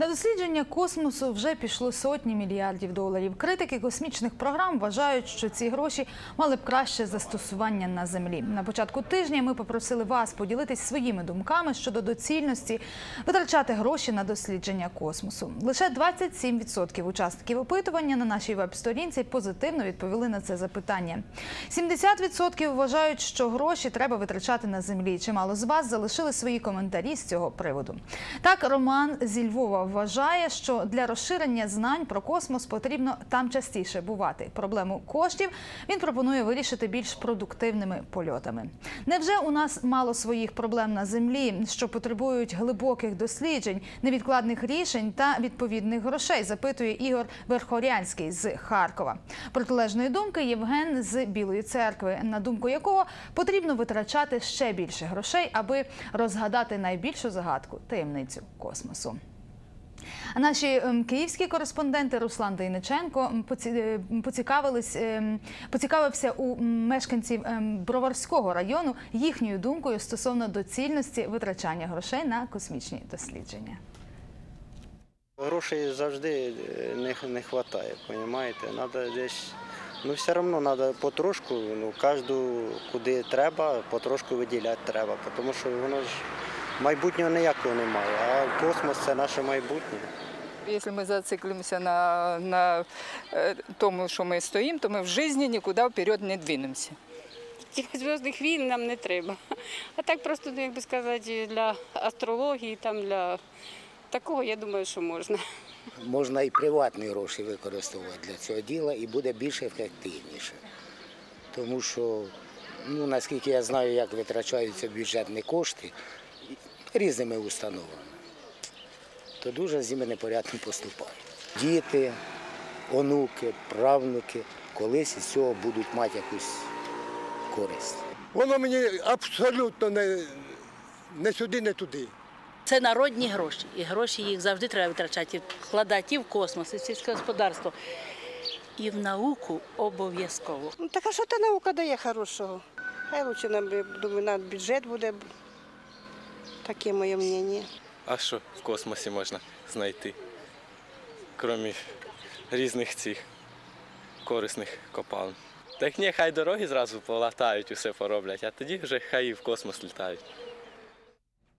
На дослідження космосу вже пішло сотні мільярдів доларів. Критики космічних програм вважають, що ці гроші мали б краще застосування на землі. На початку тижня ми попросили вас поділитись своїми думками щодо доцільності витрачати гроші на дослідження космосу. Лише 27% учасників опитування на нашій веб-сторінці позитивно відповіли на це запитання. 70% вважають, що гроші треба витрачати на землі. Чимало з вас залишили свої коментарі з цього приводу. Так, Роман зі Львова вважає, що для розширення знань про космос потрібно там частіше бувати. Проблему коштів він пропонує вирішити більш продуктивними польотами. Невже у нас мало своїх проблем на землі, що потребують глибоких досліджень, невідкладних рішень та відповідних грошей? Запитує Ігор Верхорянський з Харкова. Протилежної думки Євген з Білої церкви, на думку якого потрібно витрачати ще більше грошей, аби розгадати найбільшу загадку таємницю космосу. А Наші ем, київські кореспонденти Руслан Дейниченко е, ем, поцікавився у мешканців ем, Броварського району їхньою думкою стосовно доцільності витрачання грошей на космічні дослідження. Грошей завжди е, не, вистачає, розумієте? Надо десь, ну все одно треба потрошку, ну, кожну куди треба, потрошку виділяти треба, тому що воно ж майбутнього ніякого немає, а космос це наше майбутнє. Если мы зациклимся на, на э, тому, що ми стоїмо, то ми в житті нікуди вперед не двинемося. Тих зв'язних війн нам не треба. А так просто, ну, як би сказати, для астрології, там для такого, я думаю, що можна. можна і приватні гроші використовувати для цього діла і буде більш ефективніше. Тому що, ну, наскільки я знаю, як витрачаються бюджетні кошти різними установами, то дуже з ними непорядно поступають. Діти, онуки, правнуки колись із цього будуть мати якусь користь. Воно мені абсолютно не, не сюди, не туди. Це народні гроші, і гроші їх завжди треба витрачати, вкладати і в космос, і в сільське господарство, і в науку обов'язково. Ну, так а що та наука дає хорошого? Хай лучше нам думаю, на бюджет буде. Таке моє мнення. А що в космосі можна знайти? Крім різних цих корисних копалин. Так ні, хай дороги зразу полатають, усе пороблять, а тоді вже хай і в космос літають.